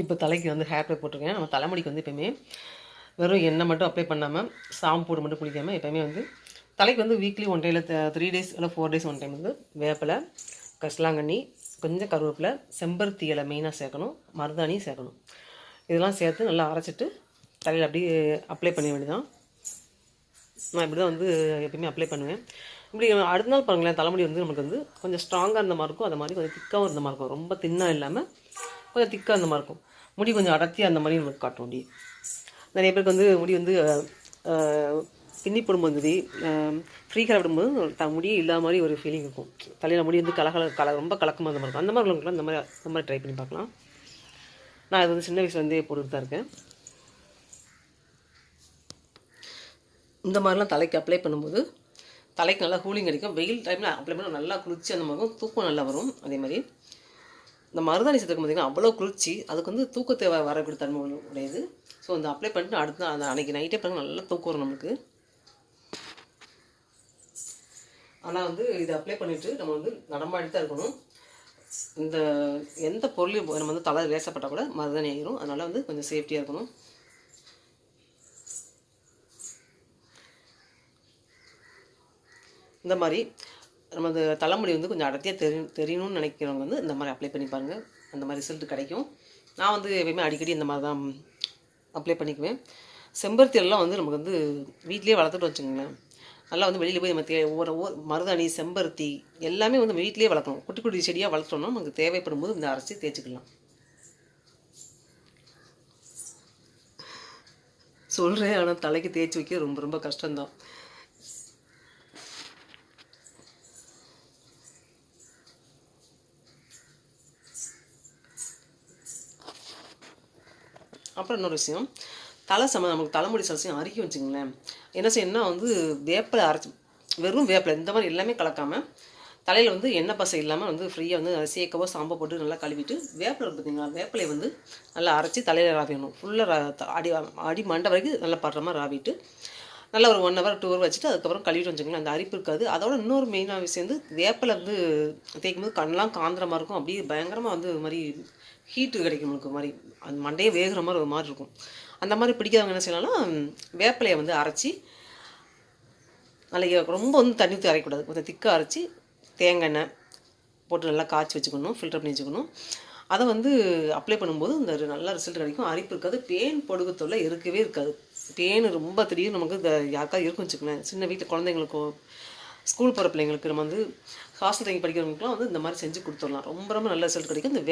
இப்போ தலைக்கு வந்து ஹேர் பேக் போட்டிருக்கேன். நம்ம தலைமுடிக்கு வந்து எப்போயுமே வெறும் எண்ணெய் மட்டும் அப்ளை பண்ணாமல் சாம்பு போட்டு மட்டும் குளிக்காமல் எப்போயுமே வந்து தலைக்கு வந்து வீக்லி ஒன் டே இல்லை த்ரீ டேஸ் இல்லை ஃபோர் டேஸ் ஒன் டைம் வந்து வேப்பிலை கசலாங்கண்ணி கொஞ்சம் கருவேப்பிலை செம்பருத்தி இலை மெயினாக சேர்க்கணும் மருதாணி சேர்க்கணும். இதெல்லாம் சேர்த்து நல்லா அரைச்சிட்டு தலையில் அப்படியே அப்ளை பண்ண வேண்டியதான் நான் இப்படி தான் வந்து எப்பயுமே அப்ளை பண்ணுவேன். இப்படி அடுத்த நாள் பாருங்களேன் தலைமுடி வந்து நமக்கு வந்து கொஞ்சம் ஸ்ட்ராங்காக இருந்த மாதிரி இருக்கும். அது மாதிரி கொஞ்சம் திக்காகவும் இருந்த மாதிரி இருக்கும். ரொம்ப தின்னாக இல்லாமல் கொஞ்சம் திக்காக அந்த மாதிரி இருக்கும். முடி கொஞ்சம் அடர்த்தி அந்த மாதிரி நமக்கு காட்டும் முடி. நிறைய பேருக்கு வந்து முடி வந்து பின்னி போடும்போது வந்து ஃப்ரீ கலர் விடும்போது த முடியே இல்லாத மாதிரி ஒரு ஃபீலிங் இருக்கும். தலையில் முடி வந்து கலகல கல ரொம்ப கலக்கமாக அந்த மாதிரி இருக்கும். அந்த மாதிரி உள்ளவங்களுக்குலாம் இந்த மாதிரி இந்த மாதிரி ட்ரை பண்ணி பார்க்கலாம். நான் அது வந்து சின்ன வயசுலேருந்தே போட்டுட்டு தான் இருக்கேன். இந்த மாதிரிலாம் தலைக்கு அப்ளை பண்ணும்போது தலைக்கு நல்லா கூலிங் அடிக்கும். வெயில் டைமில் அப்ளை பண்ணால் நல்லா குளிர்ச்சி அந்த மாதிரி இருக்கும். தூக்கம் நல்லா வரும். அதே மாதிரி இந்த மருதாணி சேர்த்துக்கும் பார்த்தீங்கன்னா அவ்வளோ குளிர்ச்சி. அதுக்கு வந்து தூக்கத்தை வரக்கூடிய தன்மை உடையது. ஸோ இந்த அப்ளை பண்ணிட்டு அடுத்த அந்த அன்றைக்கி நைட்டே பாருங்க நல்லா தூக்கம் வரும் நம்மளுக்கு. ஆனால் வந்து இதை அப்ளை பண்ணிவிட்டு நம்ம வந்து நடமாடி தான் இருக்கணும். இந்த எந்த பொருளையும் நம்ம வந்து தலை லேசப்பட்டால் கூட மருதாணி ஆகிரும் அதனால் வந்து கொஞ்சம் சேஃப்டியாக இருக்கணும். இந்த மாதிரி நம்ம அந்த தலைமுடி வந்து கொஞ்சம் அடர்த்தியாக தெரி தெரியணும்னு நினைக்கிறவங்க வந்து இந்த மாதிரி அப்ளை பண்ணி பாருங்கள் அந்த மாதிரி ரிசல்ட் கிடைக்கும். நான் வந்து எப்பயுமே அடிக்கடி இந்த மாதிரி தான் அப்ளை பண்ணிக்குவேன். செம்பருத்தி எல்லாம் வந்து நமக்கு வந்து வீட்டிலேயே வளர்த்துட்டு வச்சுக்கோங்களேன். நல்லா வந்து வெளியில் போய் நம்ம தே ஒவ்வொரு ஒவ்வொரு மருதாணி செம்பருத்தி எல்லாமே வந்து வீட்டிலேயே வளர்க்கணும். குட்டி குட்டி செடியாக வளர்த்தோம்னா நமக்கு தேவைப்படும் போது இந்த அரைச்சி தேய்ச்சிக்கலாம். சொல்கிறேன் ஆனால் தலைக்கு தேய்ச்சி வைக்க ரொம்ப ரொம்ப கஷ்டம்தான். அப்புறம் இன்னொரு விஷயம் தலை சம நமக்கு தலைமுடி சலசையும் அரிக்கும் வச்சுங்களேன் என்ன செய்யணும்னா வந்து வேப்பிலை அரைச்சி வெறும் வேப்பிலை இந்த மாதிரி எல்லாமே கலக்காமல் தலையில் வந்து எண்ணெய் பசை இல்லாமல் வந்து ஃப்ரீயாக வந்து அதை சேக்கவோ சாம்போ போட்டு நல்லா கழுவிட்டு வேப்பிலை பார்த்தீங்களா வேப்பிலையை வந்து நல்லா அரைச்சி தலையில் ராவிடணும். ஃபுல்லாக அடி அடி மண்டை வரைக்கும் நல்லா படுற மாதிரி ராவிட்டு நல்லா ஒரு ஒன் ஹவர் டூ ஹவர் வச்சுட்டு அதுக்கப்புறம் கழுவிட்டு வச்சுக்கலாம் அந்த அரிப்பு இருக்காது. அதோட இன்னொரு மெயினாக விஷயம் வந்து வேப்பில் வந்து தேய்க்கும் போது கண்ணெலாம் காந்திரமாக இருக்கும். அப்படியே பயங்கரமாக வந்து ஒரு மாதிரி ஹீட்டு கிடைக்கும் நமக்கு மாதிரி. அந்த மண்டையே வேகிற மாதிரி ஒரு மாதிரி இருக்கும். அந்த மாதிரி பிடிக்காதவங்க என்ன செய்யலாம்னா வேப்பிலையை வந்து அரைச்சி நல்லா ரொம்ப வந்து தண்ணி ஊற்றி அரைக்கக்கூடாது. கொஞ்சம் திக்காக அரைச்சி தேங்காய் எண்ணெய் போட்டு நல்லா காய்ச்சி வச்சுக்கணும். ஃபில்டர் பண்ணி வச்சுக்கணும். அதை வந்து அப்ளை பண்ணும்போது இந்த நல்லா நல்ல ரிசல்ட் கிடைக்கும். அரிப்பு இருக்காது. பேன் பொடுகு தொல்லை இருக்கவே இருக்காது. தேன் ரொம்ப திடீர்னு நமக்கு இந்த யாருக்காவது இருக்கும் வச்சுக்கோங்களேன். சின்ன வீட்டில் குழந்தைங்களுக்கோ ஸ்கூல் போகிற பிள்ளைங்களுக்கு நம்ம வந்து ஹாஸ்டல் தங்கி படிக்கிறவங்களுக்குலாம் வந்து இந்த மாதிரி செஞ்சு கொடுத்துடலாம். ரொம்ப ரொம்ப நல்ல ரிசல்ட் கிடைக்கும். இந்த